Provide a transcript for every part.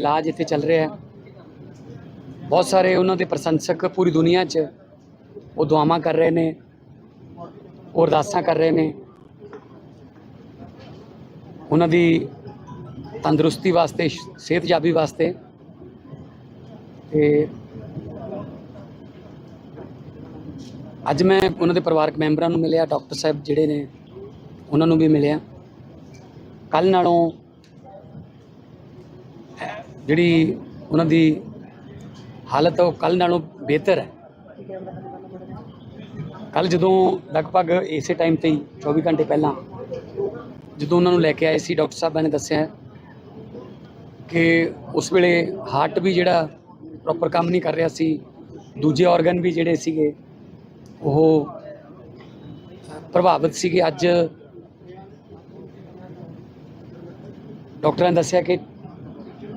ਇਲਾਜ ਇੱਥੇ ਚੱਲ ਰਿਹਾ ਹੈ। ਬਹੁਤ ਸਾਰੇ ਉਹਨਾਂ ਦੇ ਪ੍ਰਸ਼ੰਸਕ ਪੂਰੀ ਦੁਨੀਆ 'ਚ ਉਹ ਦੁਆਵਾਂ ਕਰ ਰਹੇ ਨੇ, ਉਹ ਅਰਦਾਸਾਂ ਕਰ ਰਹੇ ਨੇ। ਉਹਨਾਂ ਦੀ ਤੰਦਰੁਸਤੀ ਵਾਸਤੇ ਸਿਹਤਯਾਬੀ ਵਾਸਤੇ ਤੇ ਅੱਜ ਮੈਂ ਉਹਨਾਂ ਦੇ ਪਰਿਵਾਰਕ ਮੈਂਬਰਾਂ ਨੂੰ ਮਿਲਿਆ, ਡਾਕਟਰ ਸਾਹਿਬ ਜਿਹੜੇ ਨੇ, ਉਹਨਾਂ ਨੂੰ ਵੀ ਮਿਲਿਆ। ਕੱਲ ਨਾਲੋਂ ਜਿਹੜੀ ਉਹਨਾਂ ਦੀ ਹਾਲਤ ਉਹ ਕੱਲ ਨਾਲੋਂ ਬਿਹਤਰ ਹੈ। ਕੱਲ ਜਦੋਂ ਲਗਭਗ ਇਸੇ ਟਾਈਮ ਤੇ ਹੀ 24 ਘੰਟੇ ਪਹਿਲਾਂ, ਜਦੋਂ ਉਹਨਾਂ ਨੂੰ ਲੈ ਕੇ ਆਏ ਸੀ, ਡਾਕਟਰ ਸਾਹਿਬਾਂ ਨੇ ਦੱਸਿਆ ਕਿ ਉਸ ਵੇਲੇ ਹਾਰਟ ਵੀ ਜਿਹੜਾ ਪ੍ਰੋਪਰ ਕੰਮ ਨਹੀਂ ਕਰ ਰਿਹਾ ਸੀ, ਦੂਜੇ ਆਰਗਨ ਵੀ ਜਿਹੜੇ ਸੀਗੇ, ਉਹ ਪ੍ਰਭਾਵਿਤ ਸੀਗੇ। ਅੱਜ ਡਾਕਟਰਾਂ ਨੇ ਦੱਸਿਆ ਕਿ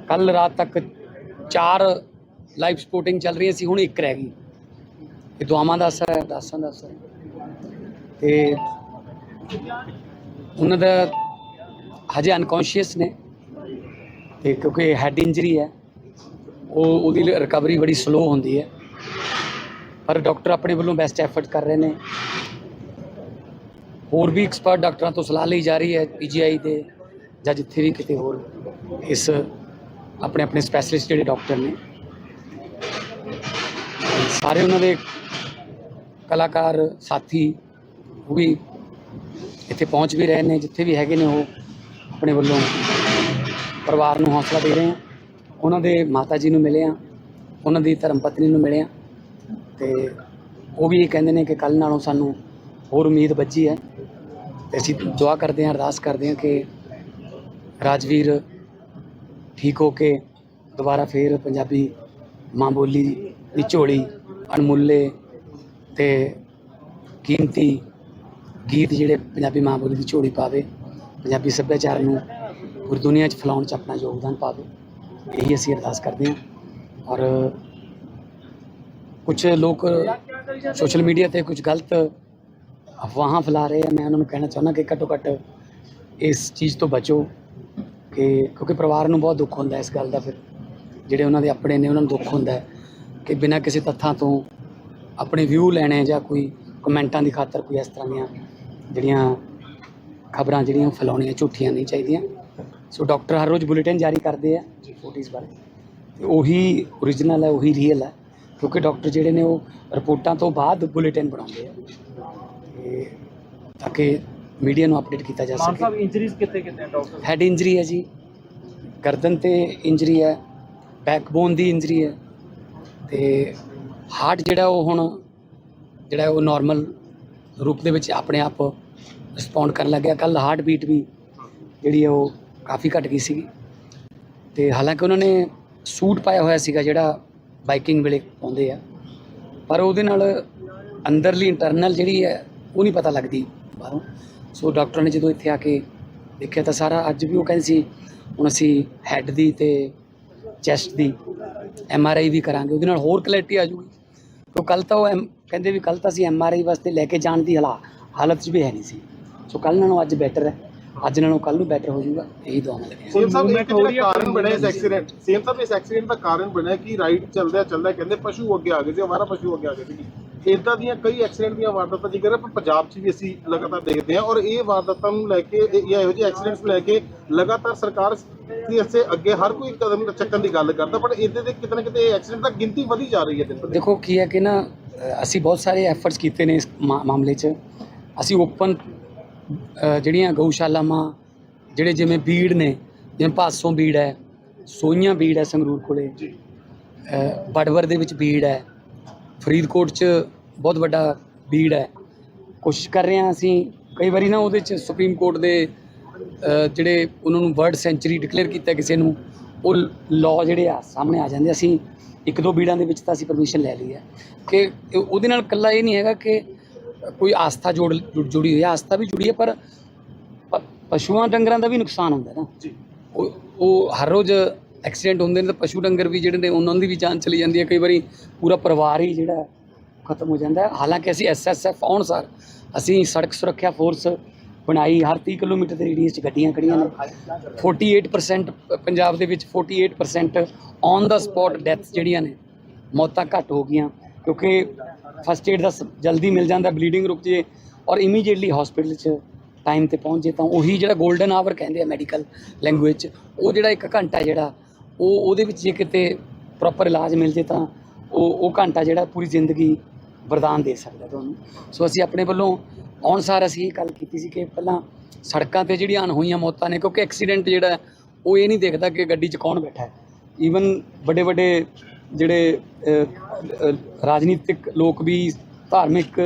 ਕੱਲ ਰਾਤ ਤੱਕ ਚਾਰ ਲਾਈਫ ਸਪੋਰਟਿੰਗ ਚੱਲ ਰਹੀਆਂ ਸੀ, ਹੁਣ ਇੱਕ ਰਹਿ ਗਈ। ਇਹ ਦੁਆਵਾਂ ਦਾ ਅਸਰ ਹੈ ਅਰਦਾਸਾਂ ਦਾ ਅਸਰ ਹੈ। ਤੇ ਉਹਨਾਂ ਦਾ ਹਜੇ ਅਨਕੌਂਸ਼ੀਅਸ ਨੇ ਤੇ ਕਿਉਂਕਿ ਹੈਡ ਇੰਜਰੀ ਹੈ, ਉਹ ਉਹਦੀ ਰਿਕਵਰੀ ਬੜੀ ਸਲੋ ਹੁੰਦੀ ਹੈ। ਪਰ ਡਾਕਟਰ ਆਪਣੇ ਵੱਲੋਂ ਬੈਸਟ ਐਫਰਟ ਕਰ ਰਹੇ ਨੇ। ਹੋਰ ਵੀ ਐਕਸਪਰਟ ਡਾਕਟਰਾਂ ਤੋਂ ਸਲਾਹ ਲਈ ਜਾ ਰਹੀ ਹੈ ਪੀਜੀਆਈ ਦੇ ਜਾਂ ਜਿੱਥੇ ਵੀ ਕਿਤੇ ਹੋਰ ਇਸ ਆਪਣੇ ਆਪਣੇ ਸਪੈਸ਼ਲਿਸਟ ਜਿਹੜੇ ਡਾਕਟਰ ਨੇ। ਸਾਰੇ ਉਹਨਾਂ ਦੇ ਕਲਾਕਾਰ, ਸਾਥੀ ਉਹ ਵੀ ਇੱਥੇ ਪਹੁੰਚ ਵੀ ਰਹੇ ਨੇ, ਜਿੱਥੇ ਵੀ ਹੈਗੇ ਨੇ ਉਹ ਆਪਣੇ ਵੱਲੋਂ ਪਰਿਵਾਰ ਨੂੰ ਹੌਸਲਾ ਦੇ ਰਹੇ ਆ। ਉਹਨਾਂ ਦੇ ਮਾਤਾ ਜੀ ਨੂੰ ਮਿਲੇ ਆ, ਉਹਨਾਂ ਦੀ ਧਰਮ ਪਤਨੀ ਨੂੰ ਮਿਲੇ ਆ ਤੇ ਉਹ ਵੀ ਇਹ ਕਹਿੰਦੇ ਨੇ ਕਿ ਕੱਲ ਨਾਲੋਂ ਸਾਨੂੰ ਹੋਰ ਉਮੀਦ ਬੱਝੀ ਹੈ। ਤੇ ਅਸੀਂ ਦੁਆ ਕਰਦੇ ਹਾਂ, ਅਰਦਾਸ ਕਰਦੇ ਹਾਂ ਕਿ ਰਾਜਵੀਰ ਠੀਕ ਹੋ ਕੇ ਦੁਬਾਰਾ ਫੇਰ ਪੰਜਾਬੀ ਮਾਂ ਬੋਲੀ ਦੀ ਝੋਲੀ ਅਣਮੁੱਲੇ ਤੇ ਕੀਮਤੀ ਗੀਤ ਜਿਹੜੇ ਪੰਜਾਬੀ ਮਾਂ ਬੋਲੀ ਦੀ ਝੋਲੀ ਪਾਵੇ, ਪੰਜਾਬੀ ਸੱਭਿਆਚਾਰ ਨੂੰ ਪੂਰੀ ਦੁਨੀਆ 'ਚ ਫੈਲਾਉਣ 'ਚ ਆਪਣਾ ਯੋਗਦਾਨ ਪਾਵੇ, ਇਹੀ ਅਸੀਂ ਅਰਦਾਸ ਕਰਦੇ ਹਾਂ। ਔਰ ਕੁਝ ਲੋਕ ਸੋਸ਼ਲ ਮੀਡੀਆ ਤੇ ਕੁਝ ਗਲਤ ਅਫਵਾਹਾਂ ਫੈਲਾ ਰਹੇ ਆ, ਮੈਂ ਉਹਨਾਂ ਨੂੰ ਕਹਿਣਾ ਚਾਹੁੰਦਾ ਕਿ ਘੱਟੋ ਘੱਟ ਇਸ ਚੀਜ਼ ਤੋਂ ਬਚੋ। ਕਿ ਕਿਉਂਕਿ ਪਰਿਵਾਰ ਨੂੰ ਬਹੁਤ ਦੁੱਖ ਹੁੰਦਾ ਇਸ ਗੱਲ ਦਾ ਫਿਰ। ਜਿਹੜੇ ਉਹਨਾਂ ਦੇ ਆਪਣੇ ਨੇ, ਉਹਨਾਂ ਨੂੰ ਦੁੱਖ ਹੁੰਦਾ ਕਿ ਬਿਨਾਂ ਕਿਸੇ ਤੱਥਾਂ ਤੋਂ ਆਪਣੇ ਵਿਊ ਲੈਣੇ ਜਾਂ ਕੋਈ ਕਮੈਂਟਾਂ ਦੀ ਖਾਤਰ ਕੋਈ ਇਸ ਤਰ੍ਹਾਂ ਦੀਆਂ ਜਿਹੜੀਆਂ ਖਬਰਾਂ ਜਿਹੜੀਆਂ ਫੈਲਾਉਣੀਆਂ ਝੂਠੀਆਂ ਨਹੀਂ ਚਾਹੀਦੀਆਂ। ਸੋ ਡਾਕਟਰ ਹਰ ਰੋਜ਼ ਬੁਲੇਟਿਨ ਜਾਰੀ ਕਰਦੇ ਆ ਰਿਪੋਰਟਿਸ ਬਾਰੇ। ਤੇ ਉਹੀ ਓਰੀਜਨਲ ਹੈ, ਉਹੀ ਰੀਅਲ ਹੈ। ਕਿਉਂਕਿ ਡਾਕਟਰ ਜਿਹੜੇ ਨੇ ਉਹ ਰਿਪੋਰਟਾਂ ਤੋਂ ਬਾਅਦ ਬੁਲੇਟਿਨ ਬਣਾਉਂਦੇ ਆ। ਤੇ ਤਾਂ ਕਿ ਮੀਡੀਆ ਨੂੰ ਅਪਡੇਟ ਕੀਤਾ ਜਾ ਮਾਨ ਸਕੇ। ਸਾਹਿਬ ਇੰਜਰੀਜ਼ ਕਿੱਥੇ ਕਿੱਥੇ ਡਾਕਟਰ ਹੈਡ ਇੰਜਰੀ ਹੈ ਜੀ। ਗਰਦਨ ਤੇ ਇੰਜਰੀ ਹੈ ਬੈਕਬੋਨ ਦੀ ਇੰਜਰੀ ਹੈ ਤੇ ਹਾਰਟ ਜਿਹੜਾ ਉਹ ਹੁਣ ਜਿਹੜਾ ਉਹ ਨਾਰਮਲ ਰੂਪ ਦੇ ਵਿੱਚ ਆਪਣੇ ਆਪ ਰਿਸਪੌਂਡ ਕਰਨ ਲੱਗਿਆ। ਕੱਲ ਹਾਰਟ ਬੀਟ ਵੀ ਜਿਹੜੀ ਹੈ ਉਹ ਕਾਫੀ ਘਟ ਗਈ ਸੀਗੀ। ਤੇ ਹਾਲਾਂਕਿ ਉਹਨਾਂ ਨੇ ਸੂਟ ਪਾਇਆ ਹੋਇਆ ਸੀਗਾ ਜਿਹੜਾ ਬਾਈਕਿੰਗ ਵੇਲੇ ਪਾਉਂਦੇ ਆ। ਪਰ ਉਹਦੇ ਨਾਲ ਅੰਦਰਲੀ ਇੰਟਰਨਲ ਜਿਹੜੀ ਹੈ ਉਹ ਨਹੀਂ ਪਤਾ ਲੱਗਦੀ ਬਾਹਰੋਂ। ਸੋ ਡਾਕਟਰ ਨੇ ਜਦੋਂ ਇੱਥੇ ਆ ਕੇ ਦੇਖਿਆ ਤਾਂ ਸਾਰਾ ਅੱਜ ਵੀ ਉਹ ਕਹਿੰਦੇ ਸੀ ਹੁਣ ਅਸੀਂ ਹੈੱਡ ਦੀ ਤੇ ਚੈਸਟ ਦੀ ਐਮ ਆਰ ਆਈ ਵੀ ਕਰਾਂਗੇ ਉਹਦੇ ਨਾਲ ਹੋਰ ਕਲੈਰਿਟੀ ਆ ਜੂਗੀ ਕਿਉਂ ਕੱਲ ਤਾਂ ਉਹ ਐਮ- ਕਹਿੰਦੇ ਵੀ ਕੱਲ ਤਾਂ ਅਸੀਂ ਐਮ ਆਰ ਆਈ ਵਾਸਤੇ ਲੈ ਕੇ ਜਾਣ ਦੀ ਹਾਲਾ ਹਾਲਤ 'ਚ ਵੀ ਹੈ ਨਹੀਂ ਸੀ। ਸੋ ਕੱਲ ਨਾਲੋਂ ਅੱਜ ਬੈਟਰ ਹੈ। ਅੱਜ ਨਾਲੋਂ ਕੱਲ ਨੂੰ ਬੈਟਰ ਹੋ ਜਾਊਗਾ ਇਹੀ ਦੁਆਵਾਂ ਲੱਗੀਆਂ। ਸੀਐਮ ਸਾਹਿਬ ਇੱਕ ਜਿਹੜਾ ਕਾਰਨ ਬਣਿਆ ਇਸ ਐਕਸੀਡੈਂਟ ਸੀਐਮ ਸਾਹਿਬ ਇਸ ਐਕਸੀਡੈਂਟ ਦਾ ਕਾਰਨ ਬਣਿਆ ਕਿ ਰਾਈਡ ਚੱਲਦਿਆਂ ਚੱਲਦਿਆ ਕਹਿੰਦੇ ਪਸ਼ੂ ਅੱਗੇ ਆ ਗਏ ਸੀ ਹਮਾਰਾ ਪਸ਼ੂ ਅੱਗੇ ਆ ਗਏ ਸੀ। ਇਦਾਂ ਦੀਆਂ ਕਈ ਐਕਸੀਡੈਂਟ ਦੀਆਂ ਵਾਰਦਾਤਾਂ ਜ਼ਿਕਰ ਪਰ ਪੰਜਾਬ 'ਚ ਵੀ ਅਸੀਂ ਲਗਾਤਾਰ ਦੇਖਦੇ ਹਾਂ ਔਰ ਇਹ ਵਾਰਦਾਤਾਂ ਨੂੰ ਲੈ ਕੇ ਇਹ- ਜਾਂ ਇਹੋ ਜਿਹੇ ਐਕਸੀਡੈਂਟਸ ਨੂੰ ਲੈ ਕੇ ਲਗਾਤਾਰ ਸਰਕਾਰ ਦੀ ਇਸੇ ਅੱਗੇ ਹਰ ਕੋਈ ਕਦਮ ਚੱਕਣ ਦੀ ਗੱਲ ਕਰਦਾ ਪਰ ਇਹਦੇ ਦੇ ਕਿਤੇ ਨਾ ਕਿਤੇ ਐਕਸੀਡੈਂਟ ਦੀ ਗਿਣਤੀ ਵਧੀ ਜਾ ਰਹੀ ਹੈ ਦਿਨ ਦੇਖੋ ਕੀ ਹੈ ਕਿ ਨਾ ਅਸੀਂ ਬਹੁਤ ਸਾਰੇ ਐਫਰਟਸ ਕੀਤੇ ਨੇ ਇਸ ਮਾਮਲੇ 'ਚ। ਅਸੀਂ ਓਪਨ ਜਿਹੜੀਆਂ ਗਊਸ਼ਾਲਾਵਾਂ ਜਿਹੜੇ ਜਿਵੇਂ ਬੀੜ ਨੇ ਜਿਵੇਂ ਪਾਸੋਂ ਬੀੜ ਹੈ ਸੋਈਆਂ ਬੀੜ ਹੈ ਸੰਗਰੂਰ ਕੋਲੇ ਜੀ। ਬੜਵਰ ਦੇ ਵਿੱਚ ਬੀੜ ਹੈ ਫਰੀਦਕੋਟ 'ਚ ਬਹੁਤ ਵੱਡਾ ਬੀੜ ਹੈ। ਕੋਸ਼ਿਸ਼ ਕਰ ਰਹੇ ਹਾਂ ਅਸੀਂ ਕਈ ਵਾਰੀ ਨਾ ਉਹਦੇ 'ਚ ਸੁਪਰੀਮ ਕੋਰਟ ਦੇ ਜਿਹੜੇ ਉਹਨਾਂ ਨੂੰ ਵਰਡ ਸੈਂਚੁਰੀ ਡਿਕਲੇਅਰ ਕੀਤਾ ਕਿਸੇ ਨੂੰ ਉਹ ਲਾਅ ਜਿਹੜੇ ਆ ਸਾਹਮਣੇ ਆ ਜਾਂਦੇ ਅਸੀਂ ਇੱਕ ਦੋ ਬੀੜਾਂ ਦੇ ਵਿੱਚ ਤਾਂ ਅਸੀਂ ਪਰਮਿਸ਼ਨ ਲੈ ਲਈ ਹੈ ਕਿ ਉਹਦੇ ਨਾਲ ਇਕੱਲਾ ਇਹ ਨਹੀਂ ਹੈਗਾ ਕਿ ਕੋਈ ਆਸਥਾ ਜੋੜ ਜੁੜ- ਹੋਈ ਹੈ। ਆਸਥਾ ਵੀ ਜੁੜੀ ਹੈ ਪਰ ਪਸ਼ੂਆਂ ਡੰਗਰਾਂ ਦਾ ਵੀ ਨੁਕਸਾਨ ਹੁੰਦਾ ਨਾ। ਜੀ। ਉਹ ਹਰ ਰੋਜ਼ ਐਕਸੀਡੈਂਟ ਹੁੰਦੇ ਨੇ ਤਾਂ ਪਸ਼ੂ ਡੰਗਰ ਵੀ ਜਿਹੜੇ ਨੇ ਉਹਨਾਂ ਦੀ ਵੀ ਜਾਨ ਚਲੀ ਜਾਂਦੀ ਹੈ। ਕਈ ਵਾਰੀ ਪੂਰਾ ਪਰਿਵਾਰ ਹੀ ਜਿਹੜਾ ਖਤਮ ਹੋ ਜਾਂਦਾ ਹੈ। ਹਾਲਾਂਕਿ ਅਸੀਂ ਐਸਐਸਐਫ ਆਉਣ ਸਾਰ ਅਸੀਂ ਸੜਕ ਸੁਰੱਖਿਆ ਫੋਰਸ ਬਣਾਈ, ਹਰ 30 ਕਿਲੋਮੀਟਰ ਦੇ ਰੇਡੀਅਸ 'ਚ ਗੱਡੀਆਂ ਖੜੀਆਂ ਨੇ। 48% ਪ- ਪੰਜਾਬ ਦੇ ਵਿੱਚ 48% ਔਨ ਦਾ ਸਪੌਟ ਡੈਥਸ ਜਿਹੜੀਆਂ ਨੇ, ਮੌਤਾਂ ਘੱਟ ਹੋ ਗਈਆਂ। ਕਿਉਂਕਿ ਫਸਟ ਏਡ ਦਾ ਸ- ਜਲਦੀ ਮਿਲ ਜਾਂਦਾ ਬਲੀਡਿੰਗ ਰੁਕ ਜੇ ਔਰ ਇਮੀਡੀਏਟਲੀ ਹਸਪੀਟਲ 'ਚ ਟਾਈਮ ਤੇ ਪਹੁੰਚ ਜੇ ਤਾਂ ਉਹੀ ਜਿਹੜਾ 골ਡਨ ਆਵਰ ਕਹਿੰਦੇ ਆ ਮੈਡੀਕਲ ਲੈਂਗੁਏਜ 'ਚ, ਉਹ ਜਿਹੜਾ ਇੱਕ ਘੰਟਾ ਜਿਹੜਾ ਉਹ ਉਹਦੇ ਵਿੱਚ ਜੇ ਕਿਤੇ ਪ੍ਰੋਪਰ ਇਲਾਜ ਮਿਲ ਜੇ ਤਾਂ ਉਹ ਉਹ ਘੰਟਾ ਜਿਹੜਾ ਪੂਰੀ ਜ਼ਿੰਦਗੀ ਵਰਦਾਨ ਦੇ ਸਕਦਾ ਤੁਹਾਨੂੰ। ਸੋ ਅਸੀਂ ਆਪਣੇ ਵੱਲੋਂ ਆਉਣ ਸਾਰ ਅਸੀਂ ਇਹ ਗੱਲ ਕੀਤੀ ਸੀ ਕਿ ਪਹਿਲਾਂ ਸੜਕਾਂ ਤੇ ਜਿਹੜੀਆਂ ਅਣਹੋਈਆਂ ਮੌਤਾਂ ਨੇ, ਕਿਉਂਕਿ ਐਕਸੀਡੈਂਟ ਜਿਹੜਾ ਉਹ ਇਹ ਨਹੀਂ ਦੇਖਦਾ ਕਿ ਗੱਡੀ 'ਚ ਕੌਣ ਬੈਠਾ ਹੈ। ਈਵਨ ਵੱਡੇ ਵੱਡੇ ਜਿਹੜੇ ਰਾਜਨੀਤਿਕ ਲੋਕ ਵੀ, ਧਾਰਮਿਕ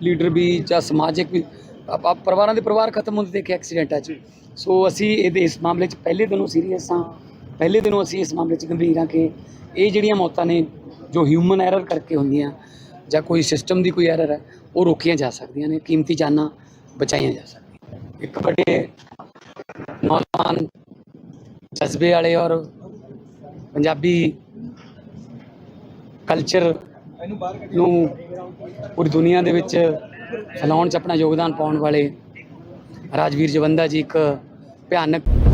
ਲੀਡਰ ਵੀ ਜਾਂ ਸਮਾਜਿਕ ਵੀ, ਆਪ- ਪਰਿਵਾਰਾਂ ਦੇ ਪਰਿਵਾਰ ਖਤਮ ਹੁੰਦੇ ਦੇਖੇ ਐਕਸੀਡੈਂਟਾਂ 'ਚ। ਸੋ ਅਸੀਂ ਇਹਦੇ ਇਸ ਮਾਮਲੇ 'ਚ ਪਹਿਲੇ ਦਿਨੋਂ ਸੀਰੀਅਸ ਹਾਂ। ਪਹਿਲੇ ਦਿਨੋਂ ਅਸੀਂ ਇਸ ਮਾਮਲੇ 'ਚ ਗੰਭੀਰ ਹਾਂ ਕਿ ਇਹ ਜਿਹੜੀਆਂ ਮੌਤਾਂ ਨੇ ਜੋ ਹਿਊਮਨ ਐਰਰ ਕਰਕੇ ਹੁੰਦੀਆਂ ਜਾਂ ਕੋਈ ਸਿਸਟਮ ਦੀ ਕੋਈ ਐਰਰ ਹੈ, ਉਹ ਰੋਕੀਆਂ ਜਾ ਸਕਦੀਆਂ ਨੇ, ਕੀਮਤੀ ਜਾਨਾਂ ਬਚਾਈਆਂ ਜਾ ਸਕਦੀਆਂ। ਇੱਕ ਵੱਡੇ ਨੌਜਵਾਨ ਜਜ਼ਬੇ ਵਾਲੇ ਔਰ ਪੰਜਾਬੀ ਕਲਚਰ ਨੂੰ ਪੂਰੀ ਦੁਨੀਆ ਦੇ ਵਿੱਚ ਫੈਲਾਉਣ 'ਚ ਆਪਣਾ ਯੋਗਦਾਨ ਪਾਉਣ ਵਾਲੇ ਰਾਜਵੀਰ ਜਵੰਦਾ ਜੀ ਇੱਕ ਭਿਆਨਕ